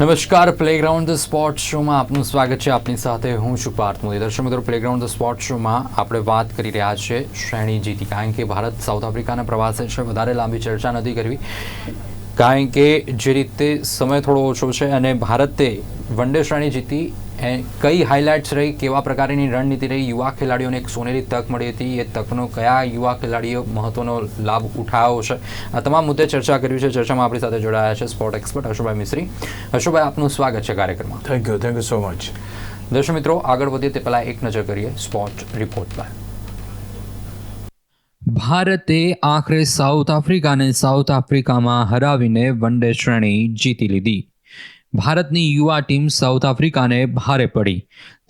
નમસ્કાર playground the sport શોમાં આપનું સ્વાગત છે. આપની સાથે હું છું પાર્થ મોદી દર્શક મિત્રો પ્લેગ્રાઉન્ડ ધ સ્પોર્ટ શોમાં આપણે વાત કરી રહ્યા છે શ્રેણી જીતી. કારણ કે ભારત સાઉથ આફ્રિકાના પ્રવાસે છે, વધારે લાંબી ચર્ચા નથી કરવી. કારણ કે જે રીતે સમય થોડો ઓછો છે અને ભારતે વન ડે શ્રેણી જીતી કઈ હાઇલાઇટ્સ રહી કેવા પ્રકારની રણનીતિ રહી યુવા ખેલાડીઓને એક સોનેરી તક મળી હતી એ તકનો કયા યુવા ખેલાડીઓ મહત્વનો લાભ ઉઠાવ્યો છે? આ તમામ મુદ્દે ચર્ચા કરવી છે ચર્ચામાં આપણી સાથે જોડાયા છે સ્પોર્ટ એક્સપર્ટ હર્ષભાઈ મિશ્રી હર્ષભાઈ આપનું સ્વાગત છે કાર્યક્રમમાં. Thank you thank you so much દર્શક મિત્રો આગળ વધીએ તે પહેલાં એક નજર કરીએ સ્પોર્ટ રિપોર્ટ પર. ભારતે આખરે સાઉથ આફ્રિકાને સાઉથ આફ્રિકામાં હરાવીને વન ડે શ્રેણી જીતી લીધી. ભારતની યુવા ટીમ સાઉથ આફ્રિકાને ભારે પડી.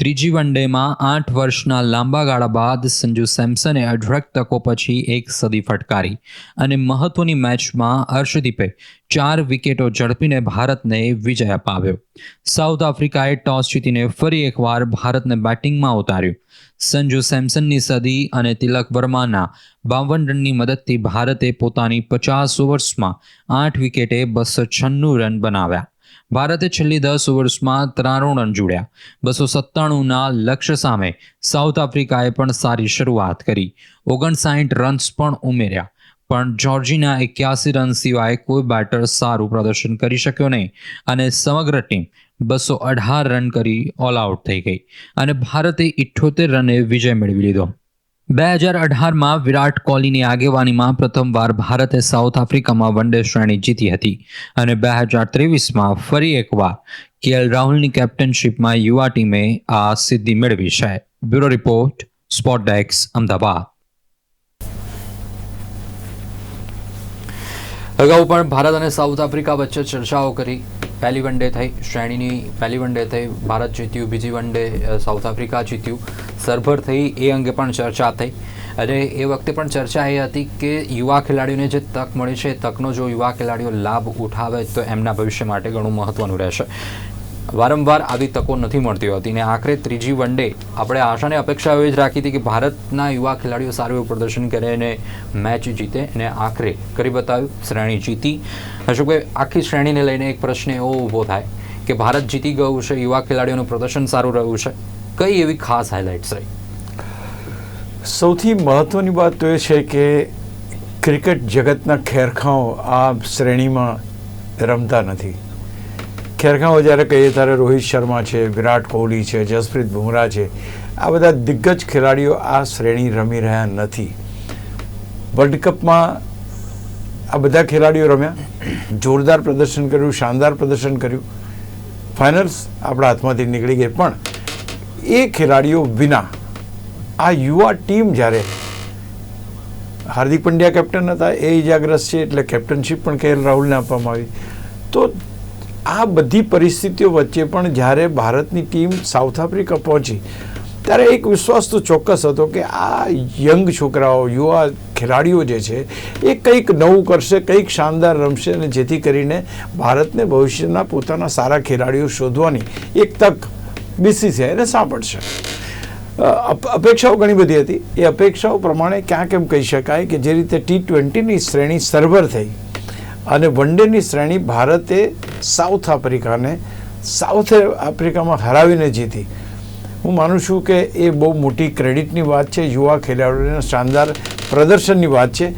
ત્રીજી વન ડેમાં આઠ વર્ષના લાંબા ગાળા બાદ સંજુ સેમસને અઢળક તકો પછી એક સદી ફટકારી અને મહત્વની મેચમાં હર્ષદીપે ચાર વિકેટો ઝડપીને ભારતને વિજય અપાવ્યો. સાઉથ આફ્રિકાએ ટોસ જીતીને ફરી એકવાર ભારતને બેટિંગમાં ઉતાર્યું. સંજુ સેમસનની સદી અને તિલક વર્માના બાવન રનની મદદથી ભારતે પોતાની પચાસ ઓવર્સમાં આઠ વિકેટે બસો છન્નું રન બનાવ્યા. ભારતે છેલ્લી દસ ઓવર્સમાં ત્રાણું રન જોડ્યા. બસો સત્તાણુંના લક્ષ્ય સામે સાઉથ આફ્રિકાએ પણ સારી શરૂઆત કરી. ઓગણસાઠ રન્સ પણ ઉમેર્યા. પણ જોર્જીના એક્યાસી રન સિવાય કોઈ બેટર સારું પ્રદર્શન કરી શક્યો નહીં અને સમગ્ર ટીમ બસો અઢાર રન કરી ઓલ આઉટ થઈ ગઈ. અને ભારતે ઇઠ્યોતેર રને વિજય મેળવી લીધો. બે હજાર અઢારમાં વિરાટ કોહલીની આગેવાનીમાં પ્રથમવાર ભારતે સાઉથ આફ્રિકામાં વન ડે શ્રેણી જીતી હતી અને બે હજાર ત્રેવીસમાં ફરી એકવાર કેએલ રાહુલની કેપ્ટનશીપમાં યુવા ટીમે આ સિદ્ધિ મેળવી છે. બ્યુરો રિપોર્ટ, સ્પોટ ડેક્સ અમદાવાદ. અગાઉ પણ ભારત અને સાઉથ આફ્રિકા વચ્ચે ચર્ચાઓ કરી. પહેલી વન ડે થઈ, શ્રેણીની પહેલી વન ડે થઈ, ભારત જીત્યું, બીજી વન ડે સાઉથ આફ્રિકા જીત્યું. સરભર થઈ, એ અંગે પણ ચર્ચા થઈ. અને એ વખતે પણ ચર્ચા એ હતી કે યુવા ખેલાડીઓને જે તક મળી છે, એ તકનો જો યુવા ખેલાડીઓ લાભ ઉઠાવે, તો એમના ભવિષ્ય માટે ઘણું મહત્ત્વનું રહેશે. વારંવાર આવી તકો નથી મળતી હોતી ને આખરે ત્રીજી વન ડે આપણે આશાને અપેક્ષા એવી જ રાખી હતી કે ભારતના યુવા ખેલાડીઓ સારું એવું પ્રદર્શન કરે અને મેચ જીતે અને આખરે કરી બતાવ્યું, શ્રેણી જીતી. અશોકભાઈ, આખી શ્રેણીને લઈને એક પ્રશ્ન એવો ઊભો થાય કે ભારત જીતી ગયું છે, યુવા ખેલાડીઓનું પ્રદર્શન સારું રહ્યું છે. કઈ એવી ખાસ હાઇલાઇટ્સ રહી? સૌથી મહત્ત્વની વાત તો એ છે કે ક્રિકેટ જગતના ખેરખાઓ આ શ્રેણીમાં રમતા નથી. ખેરખાઓ જ્યારે કહીએ ત્યારે રોહિત શર્મા છે, વિરાટ કોહલી છે, જસપ્રીત બુમરાહ છે. આ બધા દિગ્ગજ ખેલાડીઓ આ શ્રેણી રમી રહ્યા નથી. વર્લ્ડ કપમાં આ બધા ખેલાડીઓ રમ્યા. જોરદાર પ્રદર્શન કર્યું, શાનદાર પ્રદર્શન કર્યું. ફાઇનલ્સ આપણા હાથમાંથી નીકળી ગઈ. પણ એ ખેલાડીઓ વિના આ યુવા ટીમ જ્યારે હાર્દિક પંડ્યા કેપ્ટન હતા, એ ઇજાગ્રસ્ત છે, એટલે કેપ્ટનશીપ પણ કે રાહુલને આપવામાં આવી. તો આ બધી પરિસ્થિતિઓ વચ્ચે પણ જ્યારે ભારતની ટીમ સાઉથ આફ્રિકા પહોંચી, ત્યારે એક વિશ્વાસ તો ચોક્કસ હતો કે આ યંગ છોકરાઓ, યુવા ખેલાડીઓ જે છે, એ કંઈક નવું કરશે, કંઈક શાનદાર રમશે અને જેથી કરીને ભારતને ભવિષ્યના પોતાના સારા ખેલાડીઓ શોધવાની એક તક બીસીસીઆઈને સાંપડશે. અપેક્ષાઓ ઘણી બધી હતી. એ અપેક્ષાઓ પ્રમાણે ક્યાંક એમ કહી શકાય કે જે રીતે ટી ટ્વેન્ટીની શ્રેણી સરભર થઈ અને વન ડેની શ્રેણી ભારતે સાઉથ આફ્રિકાને, સાઉથ આફ્રિકામાં હરાવીને જીતી. હું માનું છું કે એ બહુ મોટી ક્રેડિટની વાત છે, યુવા ખેલાડીઓના શાનદાર પ્રદર્શનની વાત છે.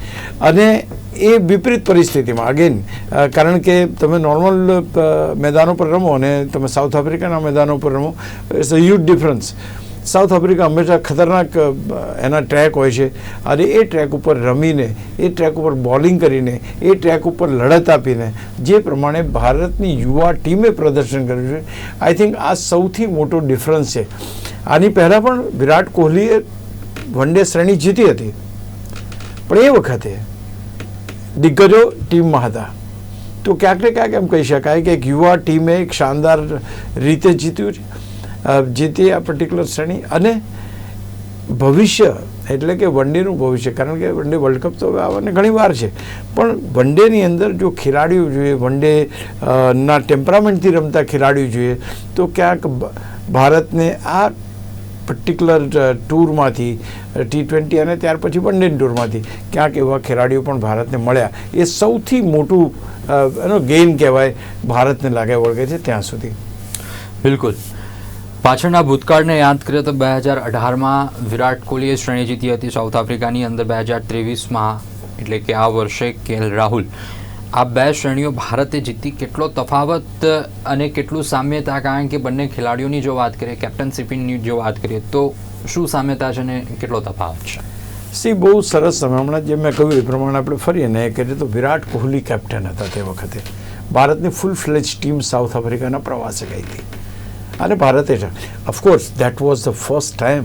અને એ વિપરીત પરિસ્થિતિમાં અગેન કારણ કે તમે નોર્મલ મેદાનો પર રમો અને તમે સાઉથ આફ્રિકાના મેદાનો પર રમો it's a huge difference South Africa હંમેશા ખતરનાક એના ટ્રેક હોય છે. અને એ ટ્રેક ઉપર રમીને, એ ટ્રેક ઉપર બોલિંગ કરીને, એ ટ્રેક ઉપર લડત આપીને, જે પ્રમાણે ભારતની યુવા ટીમે પ્રદર્શન કર્યું છે. આઈ થિંક આ સૌથી મોટો ડિફરન્સ છે. આની પહેલાં પણ વિરાટ કોહલીએ વન ડે શ્રેણી જીતી હતી. પણ એ વખતે દિગ્ગજો ટીમમાં હતા. તો ક્યાંક ને ક્યાંક એમ કહી શકાય કે એક યુવા ટીમે એક શાનદાર રીતે જીત્યું છે. જીતી આ પર્ટિક્યુલર શ્રેણી અને ભવિષ્ય એટલે કે વન ડેનું ભવિષ્ય, કારણ કે વનડે વર્લ્ડ કપ તો આવવાને ઘણી વાર છે. પણ વન ડેની અંદર જો ખેલાડીઓ જોઈએ વનડે ના ટેમ્પરામેન્ટથી રમતા ખેલાડીઓ જોઈએ, તો ક્યાંક ભારતને આ પર્ટિક્યુલર ટૂરમાંથી ટી ટ્વેન્ટી અને ત્યાર પછી વનડે ટૂરમાંથી ક્યાંક એવા ખેલાડીઓ પણ ભારતને મળ્યા. એ સૌથી મોટું એનો ગેઇન કહેવાય ભારતને લાગે વળગે છે ત્યાં સુધી. બિલકુલ. પાછળના ભૂતકાળને યાદ કરીએ તો બે હજાર અઢારમાં વિરાટ કોહલીએ શ્રેણી જીતી હતી સાઉથ આફ્રિકાની અંદર બે હજાર ત્રેવીસમાં. એટલે કે આ વર્ષે કેએલ રાહુલ. આ બે શ્રેણીઓ ભારતે જીતી. કેટલો તફાવત અને કેટલું સામ્યતા? કારણ કે બંને ખેલાડીઓની જો વાત કરીએ, કેપ્ટનશીપની જો વાત કરીએ, તો શું સામ્યતા છે અને કેટલો તફાવત છે? સી, બહુ સરસ તમે હમણાં જે મેં કહ્યું એ પ્રમાણે આપણે ફરીએ ને કરીએ તો વિરાટ કોહલી કેપ્ટન હતા તે વખતે. ભારતની ફૂલ ફ્લેજ ટીમ સાઉથ આફ્રિકાના પ્રવાસે ગઈ હતી. અને ભારતે of course that was the first time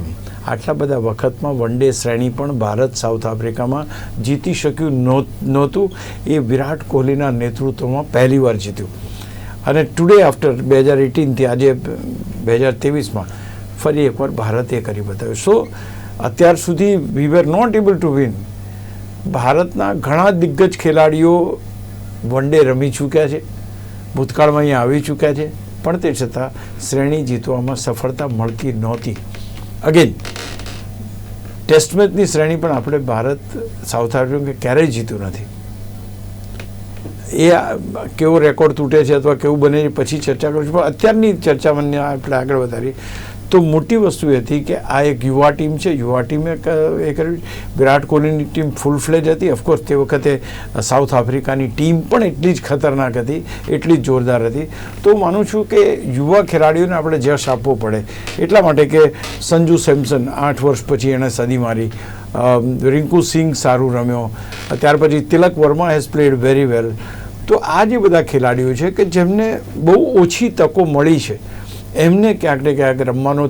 આટલા બધા વખતમાં વન ડે શ્રેણી પણ ભારત સાઉથ આફ્રિકામાં જીતી શક્યું નહોત- એ વિરાટ કોહલીના નેતૃત્વમાં પહેલીવાર જીત્યું. અને ટુડે આફ્ટર બે હજાર એટીનથી આજે, બે હજાર ત્રેવીસમાં ફરી એકવાર ભારતે કરી બતાવ્યું. સો અત્યાર સુધી we were not able to win ભારતના ઘણા દિગ્ગજ ખેલાડીઓ વન ડે રમી ચૂક્યા છે. ભૂતકાળમાં અહીંયા આવી ચૂક્યા છે. પણ તે છતાં શ્રેણી જીતવામાં સફળતા મળતી નહોતી. અગેન ટેસ્ટ મેચની શ્રેણી પણ આપણે ભારત સાઉથ આફ્રિકા ક્યારેય જીત્યું નથી. એ કેવો રેકોર્ડ તૂટે છે અથવા કેવું બને છે પછી ચર્ચા કરું છું પણ અત્યારની ચર્ચા મને આપણે આગળ વધારી તો મોટી વસ્તુ એ હતી કે આ એક યુવા ટીમ છે. યુવા ટીમે એ કર્યું. વિરાટ કોહલીની ટીમ ફૂલ ફ્લેજ હતી. ઓફકોર્સ તે વખતે સાઉથ આફ્રિકાની ટીમ પણ એટલી જ ખતરનાક હતી, એટલી જ જોરદાર હતી. તો માનું છું કે યુવા ખેલાડીઓને આપણે જશ આપવો પડે. એટલા માટે કે સંજુ સેમસન આઠ વર્ષ પછી એણે સદી મારી. રિંકુ સિંઘ સારું રમ્યો. ત્યાર પછી Tilak Varma has played very well તો આ જે બધા ખેલાડીઓ છે કે જેમને બહુ ઓછી તકો મળી છે એમને ક્યાંક ને ક્યાંક રમવાનો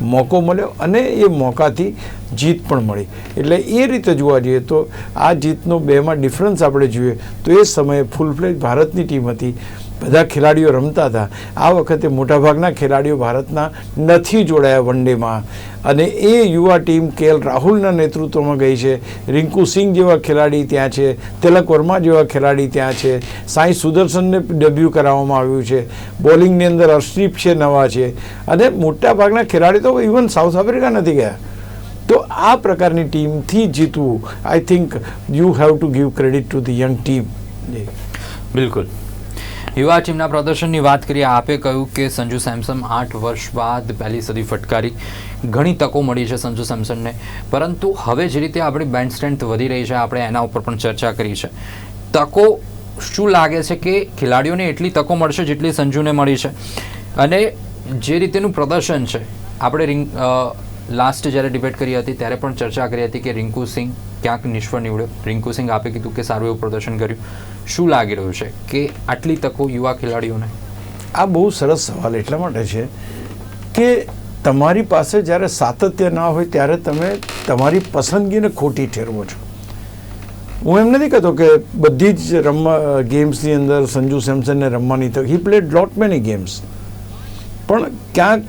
મોકો મળ્યો અને એ મોકાથી જીત પણ મળી. એટલે એ રીતે જોવા જઈએ તો આ જીતનો બેમાં ડિફરન્સ આપણે જોઈએ તો એ સમયે ફૂલ ફ્લેજ ભારતની ટીમ હતી. બધા ખેલાડીઓ રમતા હતા. આ વખતે મોટાભાગના ખેલાડીઓ ભારતના નથી જોડાયા વન ડેમાં અને એ યુવા ટીમ કેએલ રાહુલના નેતૃત્વમાં ગઈ છે. રિંકુ સિંઘ જેવા ખેલાડી ત્યાં છે. તિલક વર્મા જેવા ખેલાડી ત્યાં છે. સાંઈ સુદર્શનને ડેબ્યુ કરાવવામાં આવ્યું છે. બોલિંગની અંદર હર્ષદીપ છે, નવા છે. અને મોટાભાગના ખેલાડી તો ઇવન સાઉથ આફ્રિકા નથી ગયા. તો આ પ્રકારની ટીમથી જીતવું I think you have to give credit to the young team બિલકુલ. યુવા ટીમના પ્રદર્શનની વાત કરીએ, આપે કહ્યું કે સંજુ સેમસન આઠ વર્ષ બાદ પહેલી સદી ફટકારી. ઘણી તકો મળી છે સંજુ સેમસનને. પરંતુ હવે જે રીતે આપણી બેન્ડ સ્ટ્રેન્થ વધી રહી છે, આપણે એના ઉપર પણ ચર્ચા કરી છે. તકો શું લાગે છે કે ખેલાડીઓને એટલી તકો મળશે જેટલી સંજુને મળી છે? અને જે રીતેનું પ્રદર્શન છે, આપણે રિંગ લાસ્ટ જ્યારે ડિબેટ કરી હતી, ત્યારે પણ ચર્ચા કરી હતી કે રિંકુ સિંહ ક્યાંક નિષ્ફળ નીવડ્યો. રિંકુ સિંહ આપે કીધું કે સારું એવું પ્રદર્શન કર્યું. શું લાગી રહ્યું છે કે આટલી તકો યુવા ખેલાડીઓને? આ બહુ સરસ સવાલ એટલા માટે છે કે તમારી પાસે જ્યારે સાતત્ય ના હોય ત્યારે તમે તમારી પસંદગીને ખોટી ઠેરવો છો. હું એમ નથી કહેતો કે બધી જ રમવા, ગેમ્સની અંદર સંજુ સેમસનને રમવાની તક he played lot many games પણ ક્યાંક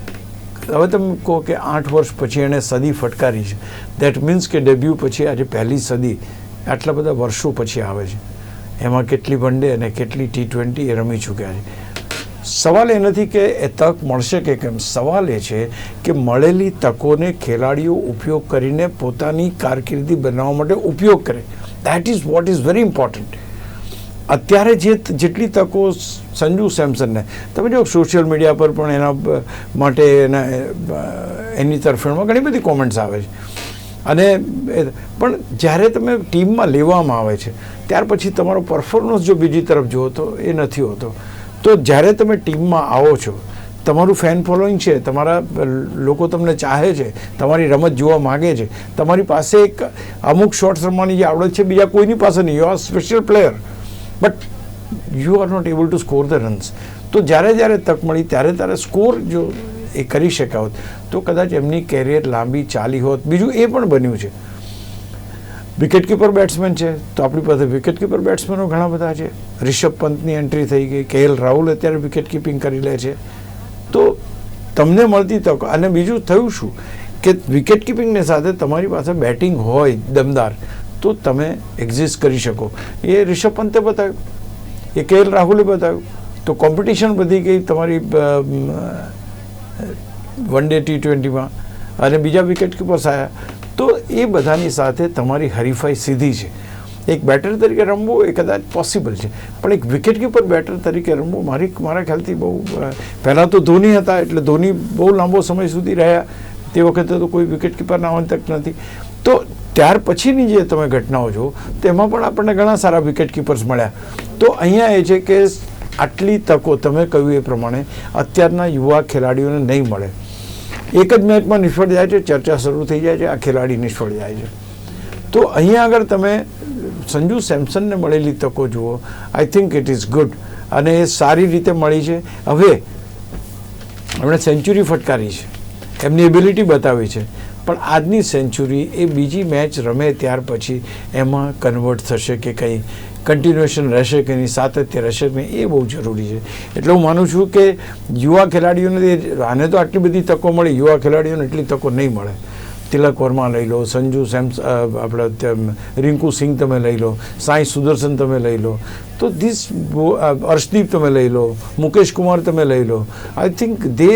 હવે તમે કહો કે આઠ વર્ષ પછી એણે સદી ફટકારી છે. દેટ મીન્સ કે ડેબ્યુ પછી આજે પહેલી સદી આટલા બધા વર્ષો પછી આવે છે. એમાં કેટલી વન ડે અને કેટલી ટી ટ્વેન્ટી એ રમી ચૂક્યા છે. સવાલ એ નથી કે એ તક મળશે કે કેમ. સવાલ એ છે કે મળેલી તકોને ખેલાડીઓ ઉપયોગ કરીને પોતાની કારકિર્દી બનાવવા માટે ઉપયોગ કરે. That is what is very important અત્યારે જે જેટલી તકો સંજુ સેમસનને, તમે જો સોશિયલ મીડિયા પર પણ એના માટે એના એની તરફેણમાં ઘણી બધી કોમેન્ટ્સ આવે છે. અને પણ જ્યારે તમે ટીમમાં લેવામાં આવે છે, ત્યાર પછી તમારો પરફોર્મન્સ જો બીજી તરફ જુઓ તો એ નથી હોતો. તો જ્યારે તમે ટીમમાં આવો છો, તમારું ફેન ફોલોઈંગ છે, તમારા લોકો તમને ચાહે છે, તમારી રમત જોવા માગે છે, તમારી પાસે એક અમુક શોર્ટ્સ રમવાની જે આવડત છે, બીજા કોઈની પાસે નહીં. You are special player but you are not able to score the runs તો જ્યારે જ્યારે તક મળી, ત્યારે ત્યારે સ્કોર જો એ કરી શક્યા હોત, તો કદાચ એમની કેરિયર લાંબી ચાલી હોત. બીજું એ પણ બન્યું છે. વિકેટ કીપર બેટ્સમેન છે, તો આપણી પાસે વિકેટ કીપર બેટ્સમેનો ઘણા બધા છે. રિષભ પંતની એન્ટ્રી થઈ ગઈ કેએલ રાહુલ અત્યારે વિકેટ કીપિંગ કરી લે છે. તો તમને મળતી તક, અને બીજું થયું શું? કે વિકેટ કીપિંગની સાથે તમારી પાસે બેટિંગ હોય, દમદાર તો તમે એક્ઝિસ્ટ કરી શકો. એ રિષભ પંતે બતાવ્યું. એ કેએલ રાહુલે બતાવ્યું. તો કોમ્પિટિશન વધી ગઈ તમારી વન ડે ટી ટ્વેન્ટીમાં અને બીજા વિકેટ કીપર્સ આવ્યા તો એ બધાની સાથે તમારી હરીફાઈ સીધી છે. એક બેટર તરીકે રમવું એ કદાચ પોસિબલ છે. પણ એક વિકેટ કીપર બેટર તરીકે રમવું મારી, મારા ખ્યાલથી બહુ પહેલાં તો ધોની હતા એટલે ધોની બહુ લાંબો સમય સુધી રહ્યા. તે વખતે તો કોઈ વિકેટ કીપરના આવંતક નથી. તો ત્યાર પછીની જે તમે ઘટનાઓ જો તેમાં પણ આપણને ઘણા સારા વિકેટ કીપર્સ મળ્યા. તો અહીંયા એ છે કે આટલી તકો તમે કહ્યું એ પ્રમાણે અત્યારના યુવા ખેલાડીઓને નહીં મળે. એક જ મેચમાં નિષ્ફળ જાય છે, ચર્ચા શરૂ થઈ જાય છે, આ ખેલાડી નિષ્ફળ જાય છે. તો અહીંયા આગળ તમે સંજુ સેમસનને મળેલી તકો જુઓ. I think it is good અને એ સારી રીતે મળી છે. હવે એમણે સેન્ચુરી ફટકારી છે. એમની એબિલિટી બતાવી છે. પણ આજની સેન્ચુરી એ બીજી મેચ રમે ત્યાર પછી એમાં કન્વર્ટ થશે કે કંઈ કન્ટિન્યુએશન રહેશે કે નહીં, સાતત્ય રહેશે કે નહીં, એ બહુ જરૂરી છે. એટલે હું માનું છું કે યુવા ખેલાડીઓને આને તો આટલી બધી તકો મળી, યુવા ખેલાડીઓને એટલી તકો નહીં મળે. તિલક વર્મા લઈ લો, સંજુ સેમ્સ આપણે રિંકુ સિંઘ તમે લઈ લો, સાંઈ સુદર્શન તમે લઈ લો, તો ધીસ અર્શદીપ તમે લઈ લો, મુકેશ કુમાર તમે લઈ લો. I think they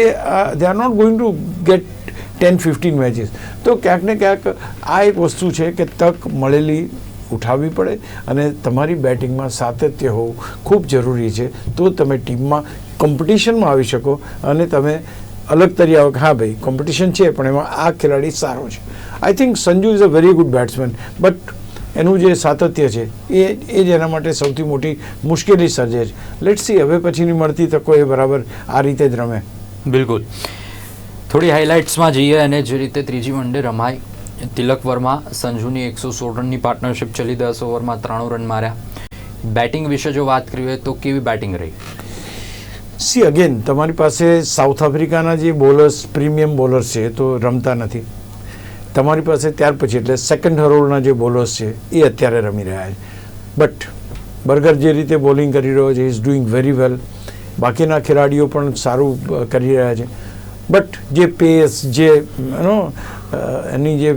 they are not going to get ten fifteen matches તો ક્યાંક ને ક્યાંક આ એક વસ્તુ છે કે તક મળેલી ઉઠાવવી પડે અને તમારી બેટિંગમાં સાતત્ય હોવું ખૂબ જરૂરી છે. તો તમે ટીમમાં કોમ્પિટિશનમાં આવી શકો અને તમે અલગ તરી આવે હા ભાઈ કોમ્પિટિશન છે, પણ એમાં આ ખેલાડી સારો છે. I think Sanju is a very good batsman but એનું જે સાતત્ય છે, એ એ જ એના માટે સૌથી મોટી મુશ્કેલી સર્જે છે. લેટ સી હવે પછીની મળતી તકો એ બરાબર આ રીતે જ રમે. બિલકુલ. થોડી હાઇલાઇટ્સમાં જઈએ અને જે રીતે ત્રીજી વનડે રમાઈ. તિલક વર્મા સંજુની એકસો સોળ રનની પાર્ટનરશિપ ચલી, દસ ઓવરમાં ત્રાણું રન માર્યા. બેટિંગ વિશે જો વાત કરીએ તો કેવી બેટિંગ રહી? સી અગેન તમારી પાસે સાઉથ આફ્રિકાના જે બોલર્સ પ્રીમિયમ બોલર્સ છે તો રમતા નથી. તમારી પાસે ત્યાર પછી એટલે સેકન્ડ હરોળના જે બોલર્સ છે, એ અત્યારે રમી રહ્યા છે. બટ બર્ગર જે રીતે બોલિંગ કરી રહ્યો છે ઇઝ ડુઈંગ વેરી વેલ બાકીના ખેલાડીઓ પણ સારું કરી રહ્યા છે. બટ જે પેસ જે નો એની જે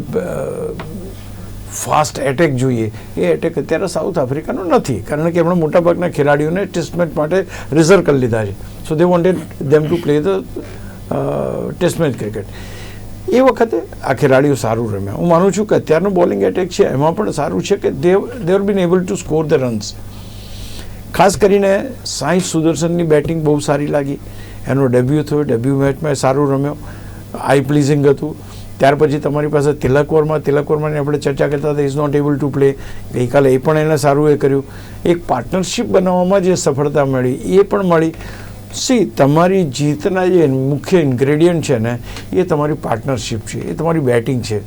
ફાસ્ટ એટેક જોઈએ. એ એટેક અત્યારે સાઉથ આફ્રિકાનો નથી. કારણ કે એમણે મોટાભાગના ખેલાડીઓને ટેસ્ટમેન્ટ માટે રિઝર્વ કરી લીધા છે. So they wanted them to play the testament cricket. એ વખતે આ ખેલાડીઓ સારું રમ્યા. હું માનું છું કે અત્યારનું બોલિંગ એટેક છે, એમાં પણ સારું છે કે they there been able to score the runs ખાસ કરીને સાંઈ સુદર્શનની બેટિંગ બહુ સારી લાગી. એનો ડેબ્યુ થયો ડેબ્યુ મેચમાં સારું રમ્યો. આઈ પ્લીઝિંગ હતું. ત્યાર પછી તમારી પાસે તિલક વર્મા, તિલક વર્માની આપણે ચર્ચા કરતા હતા is not able to play ગઈકાલે એ પણ એને સારું એ કર્યું. એક પાર્ટનરશિપ બનાવવામાં જે સફળતા મળી, એ પણ મળી. સી તમારી જીતના જે મુખ્ય ઇન્ગ્રેડિયન્ટ છે ને, એ તમારી પાર્ટનરશિપ છે, એ તમારી બેટિંગ છે.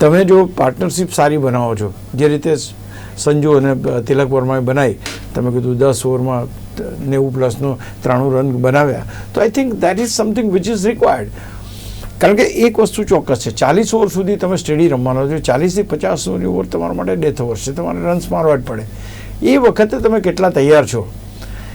તમે જો પાર્ટનરશિપ સારી બનાવો છો, જે રીતે સંજુ અને તિલક વર્માએ બનાવી, તમે કીધું દસ ઓવરમાં નેવું પ્લસનો ત્રાણું રન બનાવ્યા. તો I think that is something which is required કારણ કે એક વસ્તુ ચોક્કસ છે, ચાલીસ ઓવર સુધી તમે સ્ટેડી રમવાનો છો, ચાલીસથી પચાસ ઓવર તમારા માટે ડેથ ઓવર છે, તમારે રન્સ મારવા જ પડે. એ વખતે તમે કેટલા તૈયાર છો?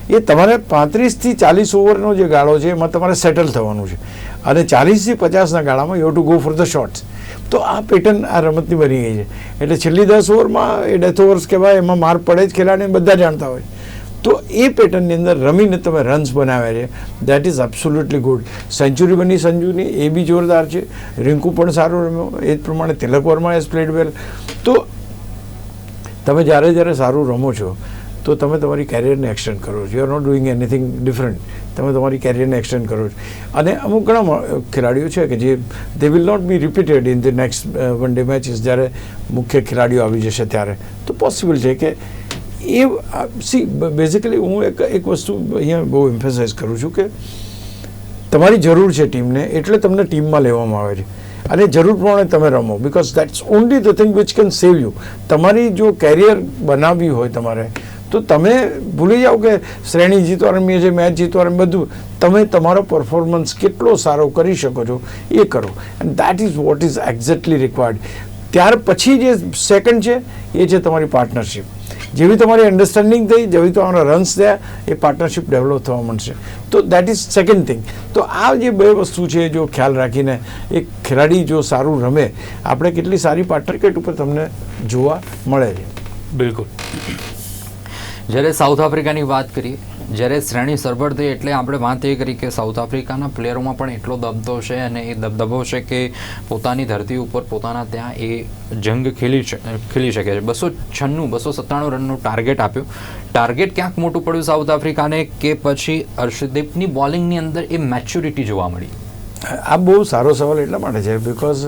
એ તમારે પાંત્રીસથી ચાલીસ ઓવરનો જે ગાળો છે, એમાં તમારે સેટલ થવાનું છે. અને ચાલીસથી પચાસના ગાળામાં you to go for the shorts તો આ પેટર્ન આ રમતની બની ગઈ છે. એટલે છેલ્લી દસ ઓવરમાં એ ડેથ ઓવર્સ કહેવાય, એમાં માર પડે જ ખેલાડીને, બધા જાણતા હોય. તો એ પેટર્નની અંદર રમીને તમે રન્સ બનાવ્યા છે. That is absolutely good century બની સંજુની, એ બી જોરદાર છે. રિંકુ પણ સારું રમ્યો. એ જ પ્રમાણે Tilak Varma has played well તો તમે જ્યારે જ્યારે સારું રમો છો, તો તમે તમારી કેરિયરને એક્સટેન્ડ કરો છો. You are not doing anything different તમે તમારી કેરિયરને એક્સટેન્ડ કરો છો. અને અમુક ઘણા ખેલાડીઓ છે કે જે they will not be repeated in the next one day matches જ્યારે મુખ્ય ખેલાડીઓ આવી જશે ત્યારે. તો પોસિબલ છે કે એ સી બેઝિકલી હું એક એક વસ્તુ અહીંયા બહુ એમ્ફેસાઇઝ કરું છું કે તમારી જરૂર છે ટીમને એટલે તમને ટીમમાં લેવામાં આવે છે. અને જરૂર પ્રમાણે તમે રમો because that's only the thing which can save you તમારી જો કેરિયર બનાવવી હોય તમારે, તો તમે ભૂલી જાઓ કે શ્રેણી જીતવા રમીએ છીએ, મેચ જીતવા રમીએ બધું. તમે તમારો પરફોર્મન્સ કેટલો સારો કરી શકો છો, એ કરો. And that is what is exactly required ત્યાર પછી જે સેકન્ડ છે, એ છે તમારી પાર્ટનરશિપ જેવી તમારી અન્ડરસ્ટેન્ડિંગ થઈ જેવી તમારા રન્સ થયા એ પાર્ટનરશિપ ડેવલપ થવા માંડશે. તો દેટ ઇઝ સેકન્ડ થિંગ તો આ જે બે વસ્તુ છે જો ખ્યાલ રાખીને એક ખેલાડી જો સારું રમે આપણે કેટલી સારી પાર્ટનરકેટ ઉપર તમને જોવા મળે છે. બિલકુલ. જ્યારે સાઉથ આફ્રિકાની વાત કરીએ જ્યારે શ્રેણી સરભર થઈ એટલે આપણે વાત એ કરી કે સાઉથ આફ્રિકાના પ્લેયરોમાં પણ એટલો દબદો છે અને એ દબદબો છે કે પોતાની ધરતી ઉપર પોતાના ત્યાં એ જંગ ખેલી ખેલી શકે છે. બસો છન્નું, બસો સત્તાણું રનનું ટાર્ગેટ આપ્યું. ટાર્ગેટ ક્યાંક મોટું પડ્યું સાઉથ આફ્રિકાને કે પછી હર્ષદીપની બોલિંગની અંદર એ મેચ્યોરિટી જોવા મળી? આ બહુ સારો સવાલ એટલા માટે છે because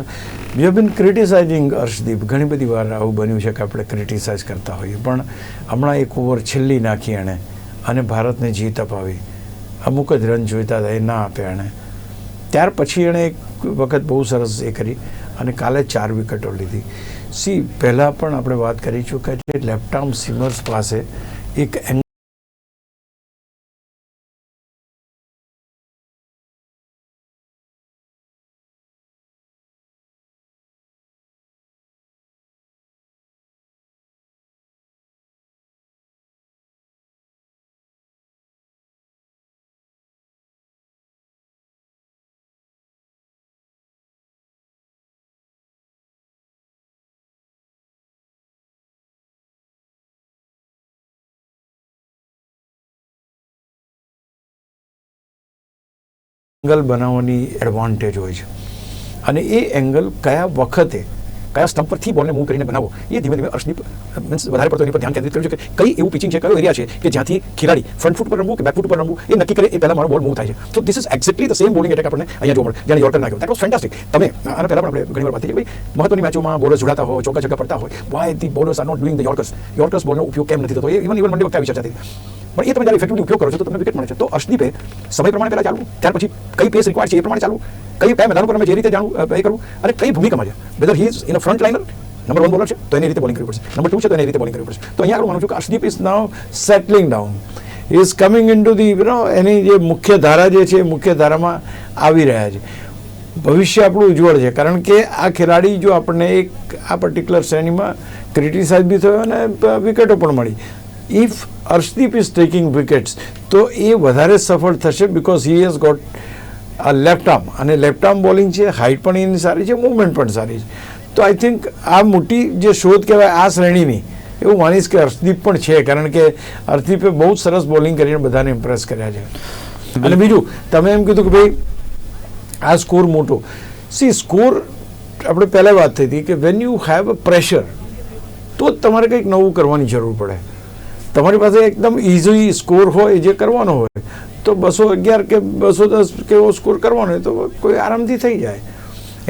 we have been ક્રિટિસાઇઝિંગ Arshdeep ઘણી બધી વાર આવું બન્યું છે કે આપણે ક્રિટિસાઇઝ કરતા હોઈએ. પણ હમણાં એક ઓવર છેલ્લી નાખી એણે. અને ભારતને જીત અપાવી. અમુક જ રન જોઈતા હતા એ ના આપ્યા એણે. ત્યાર પછી એણે એક વખત બહુ સરસ એ કરી અને કાલે ચાર વિકેટો લીધી. સી, પહેલાં પણ આપણે વાત કરી ચૂક્યા છે લેફ્ટ આર્મ સીમર્સ પાસે એક એંગ એંગલ બનાવવાની એડવાન્ટેજ હોય છે. અને એ એંગલ કયા વખતે, કયા સ્તંભ પરથી બોલને મૂવ કરીને બનાવો એ ધીમે ધીમે અર્શદીપ મીન્સ વધારે પડતો એની પર ધ્યાન કેન્દ્રિત કર્યું છે કે કઈ એવું પિચિંગ છે, કયો એરિયા છે કે જ્યાંથી ખેલાડી ફ્રન્ટ ફૂટ પર રમવું કે બેક ફૂટ પર રમવું, એ નક્કી કરે, એ પહેલા મારો બોલ મૂવ થાય છે. તો this is exactly the same bowling attack આપણને અહીંયા જોવા મળે, જેને યોર્કર નાખ્યો. દેટ વોઝ ફેન્ટાસ્ટિક તમે આના પહેલા પણ આપણે ઘણી વાર વાત થઈ ભાઈ મહત્વની મેચોમાં બોલર્સ જોડાતા હોય ચોકા ચક્કા પડતા હોય. Why the bowlers are not doing the yorkers yorkers બોલનો ઉપયોગ કેમ નથી થતો? એ ઇવન ઇવન મંડે વખતે આવી ચર્ચા થઈ. પણ એ તમે જ્યારે ઇફેક્ટિવલી ઉપયોગ કરો છો તો તમને વિકેટ મળે છે. તો અર્શદીપે સમય પ્રમાણે પહેલાં ચાલવું, ત્યાર પછી કઈ પેસ રિક્વાયર્ડ છે એ પ્રમાણે ચાલવું, કઈ કયા મેદાન પર અમે જે રીતે જાણવું એ કરવું અને કઈ ભૂમિકામાં છે. Whether he is in a front liner number one bowler છે, તો એની રીતે બોલિંગ કરવી પડશે. નંબર ટુ છે, તો એની રીતે બોલિંગ કરવી પડશે. તો અહીંયા આગળ માનું છું કે Arshdeep is now settling down is coming into the you એની જે મુખ્ય ધારા જે છે મુખ્ય ધારામાં આવી રહ્યા છે. ભવિષ્ય આપણું ઉજ્જવળ છે, કારણ કે આ ખેલાડી જો આપણને એક, આ પર્ટિક્યુલર શ્રેણીમાં ક્રિટિસાઇઝ બી થયો અને વિકેટો પણ મળી. If Arshdeep is taking wickets તો એ વધારે સફળ થશે because he has got a left arm અને લેફ્ટ આર્મ બોલિંગ છે હાઇટ પણ એની સારી છે મૂવમેન્ટ પણ સારી છે. તો આઈ થિંક આ મોટી જે શોધ કહેવાય આ શ્રેણીની એવું માનીશ કે હર્ષદીપ પણ છે કારણ કે હર્ષદીપે બહુ જ સરસ બોલિંગ કરીને બધાને ઇમ્પ્રેસ કર્યા છે. અને બીજું તમે એમ કીધું કે ભાઈ આ સ્કોર મોટો. સી સ્કોર આપણે પહેલાં વાત થઈ હતી કે when you have a pressure તો જ તમારે કંઈક નવું કરવાની જરૂર પડે. તમારી પાસે એકદમ ઇઝી સ્કોર હોય જે કરવાનો હોય, તો બસો અગિયાર કે બસો દસ કે એવો સ્કોર કરવાનો હોય તો કોઈ આરામથી થઈ જાય.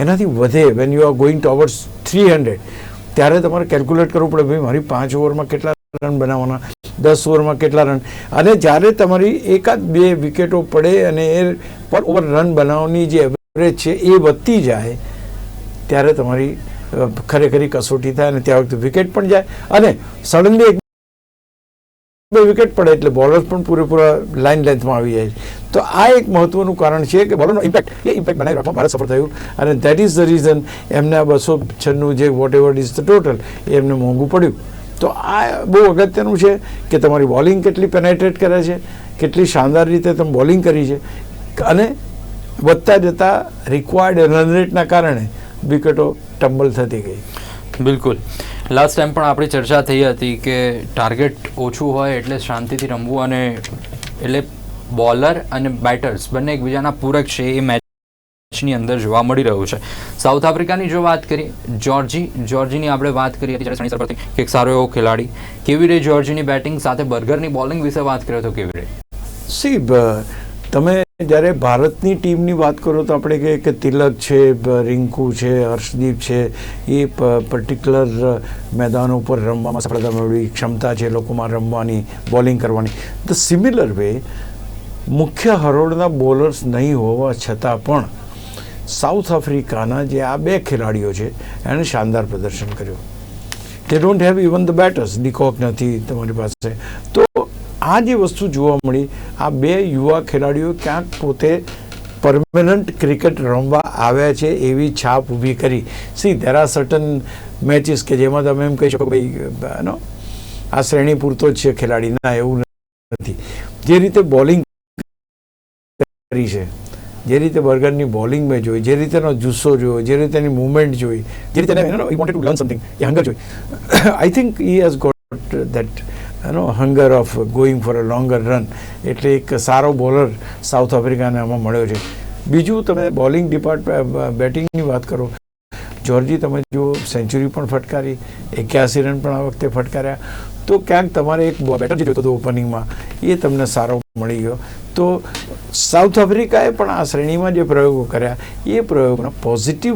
એનાથી વધે when you are going towards three hundred ત્યારે તમારે કેલ્ક્યુલેટ કરવું પડે, ભાઈ, મારી પાંચ ઓવરમાં કેટલા રન બનાવવાના, દસ ઓવરમાં કેટલા રન અને જ્યારે તમારી એકાદ બે વિકેટો પડે અને એ પર ઓવર રન બનાવવાની જે એવરેજ છે એ વધતી જાય, ત્યારે તમારી ખરેખરી કસોટી થાય અને ત્યાં વખતે વિકેટ પણ જાય. અને સડનલી બે વિકેટ પડે એટલે બોલર્સ પણ પૂરેપૂરા લાઇન લેન્થમાં આવી જાય તો આ એક મહત્વનું કારણ છે કે બોલરનો ઇમ્પેક્ટ એ ઇમ્પેક્ટ બનાવી રાખવા ભારત સફળ થયું. અને દેટ ઇઝ ધ રીઝન એમને આ બસો છન્નું જે whatever is the total એ એમને મોંઘું પડ્યું. તો આ બહુ અગત્યનું છે કે તમારી બોલિંગ કેટલી પેનેટ્રેટ કરે છે, કેટલી શાનદાર રીતે તમે બોલિંગ કરી છે. અને વધતા જતા રિક્વાયર્ડ રન કારણે વિકેટો ટમ્બલ થતી ગઈ. બિલકુલ. લાસ્ટ ટાઈમ પણ આપણી ચર્ચા થઈ હતી કે ટાર્ગેટ ઓછું હોય એટલે શાંતિથી રમવું અને એટલે બોલર અને બેટર્સ બંને એકબીજાના પૂરક છે એ મેચની અંદર જોવા મળી રહ્યું છે. સાઉથ આફ્રિકાની જો વાત કરીએ જોર્જી જોર્જીની આપણે વાત કરી હતી જ્યારે પરથી કે એક સારો એવો ખેલાડી, કેવી રે જોર્જીની બેટિંગ સાથે બર્ગરની બોલિંગ વિશે વાત કર્યો તો કેવી રે સી તમે જ્યારે ભારતની ટીમની વાત કરો તો આપણે કહીએ કે તિલક છે રિંકુ છે, હર્ષદીપ છે, એ પર્ટિક્યુલર મેદાનો ઉપર રમવામાં સફળતા મેળવી, ક્ષમતા છે લોકોમાં રમવાની બોલિંગ કરવાની. તો સિમિલર વે મુખ્ય હરોળના બોલર્સ નહીં હોવા છતાં પણ સાઉથ આફ્રિકાના જે આ બે ખેલાડીઓ છે, એણે શાનદાર પ્રદર્શન કર્યું. They don't have even the batters de Kock નથી તમારી પાસે. તો આ જે વસ્તુ જોવા મળી, આ બે યુવા ખેલાડીઓ ક્યાંક પોતે પરમેનન્ટ ક્રિકેટ રમવા આવ્યા છે એવી છાપ ઊભી કરી. See there are certain matches કે જેમાં તમે એમ કહી શકો ભાઈ નો આ શ્રેણી પૂરતો જ છે ખેલાડી. ના, એવું નથી. જે રીતે બોલિંગ કરી છે, જે રીતે બર્ગરની બોલિંગ મેં જોઈ, જે રીતેનો જુસ્સો જોયો, જે રીતે એની મુવમેન્ટ જોઈ, જે રીતે I think he has got that એનો hunger of going for a longer run એટલે એક સારો બોલર સાઉથ આફ્રિકાને આમાં મળ્યો છે. બીજું તમે બોલિંગ ડિપાર્ટમેન્ટ બેટિંગની વાત કરો. જોર્જી તમે જુઓ સેન્ચુરી પણ ફટકારી, એક્યાસી રન પણ આ વખતે ફટકાર્યા. તો ક્યાંક તમારે એક બેટર જે હતો ઓપનિંગમાં એ તમને સારો મળી ગયો. તો સાઉથ આફ્રિકાએ પણ આ શ્રેણીમાં જે પ્રયોગો કર્યા, એ પ્રયોગોના પોઝિટિવ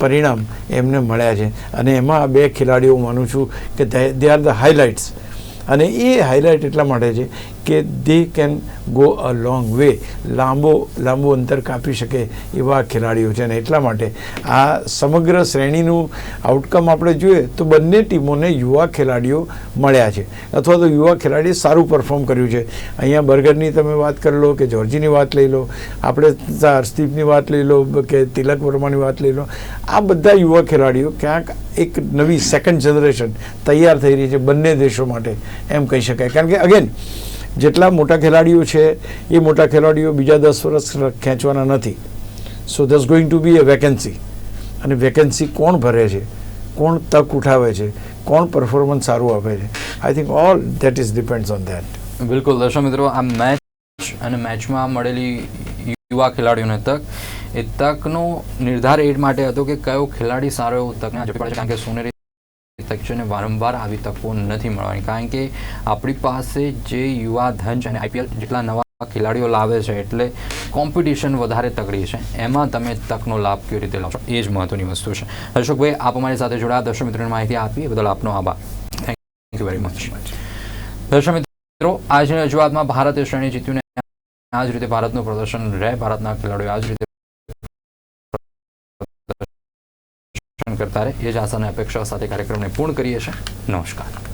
પરિણામ એમને મળ્યા છે. અને એમાં આ બે ખેલાડીઓ માનું છું કે દે આર ધ હાઇલાઇટ્સ અને એ હાઇલાઇટ એટલા માટે છે કે they can go a long way લાંબો લાંબો અંતર કાપી શકે એવા ખેલાડીઓ છે અને એટલા માટે આ સમગ્ર શ્રેણીનું આઉટકમ આપણે જોઈએ તો બંને ટીમોને યુવા ખેલાડીઓ મળ્યા છે. અથવા તો યુવા ખેલાડીએ સારું પરફોર્મ કર્યું છે. અહીંયા બર્ગરની તમે વાત કરી લો કે જોર્જીની વાત લઈ લો, આપણે હર્ષદીપની વાત લઈ લો કે તિલક વર્માની વાત લઈ લો, આ બધા યુવા ખેલાડીઓ ક્યાંક એક નવી સેકન્ડ જનરેશન તૈયાર થઈ રહી છે બંને દેશો માટે. એમ કહી શકાય. કારણ કે અગેન જેટલા મોટા ખેલાડીઓ છે, એ મોટા ખેલાડીઓ બીજા દસ વર્ષ ખેંચવાના નથી. So this going to be a vacancy અને વેકેન્સી કોણ ભરે છે? કોણ તક ઉઠાવે છે? કોણ પરફોર્મન્સ સારું આપે છે? I think all that is depends on that બિલકુલ. દર્શક મિત્રો, આ મેચ અને મેચમાં મળેલી યુવા ખેલાડીઓને તક એ તકનો નિર્ધાર એડ માટે હતો કે કયો ખેલાડી સારો એવો તકને છે. કારણ કે સોનેરી તક છે વારંવાર આવી તકો નથી મળવાની. કારણ કે આપણી પાસે જે યુવા ધન છે અને આઈપીએલ જેટલા નવા ખેલાડીઓ લાવે છે એટલે કોમ્પિટિશન વધારે તગડી છે. એમાં તમે તકનો લાભ કેવી રીતે લાવશો? એ જ મહત્વની વસ્તુ છે. હર્ષોકભાઈ, આપ અમારી સાથે જોડાયા. દર્શક મિત્રોને માહિતી આપી. એ બદલ આપનો આભાર. થેન્ક યુ વેરી મચ દર્શક મિત્રો, આજની રજૂઆતમાં ભારતે શ્રેણી જીત્યું ને આ જ રીતે ભારતનું પ્રદર્શન રહે. ભારતના ખેલાડીઓ આ જ રીતે કરતા રહે. એ જ આશાને અપેક્ષા સાથે કાર્યક્રમને પૂર્ણ કરીએ છીએ. નમસ્કાર.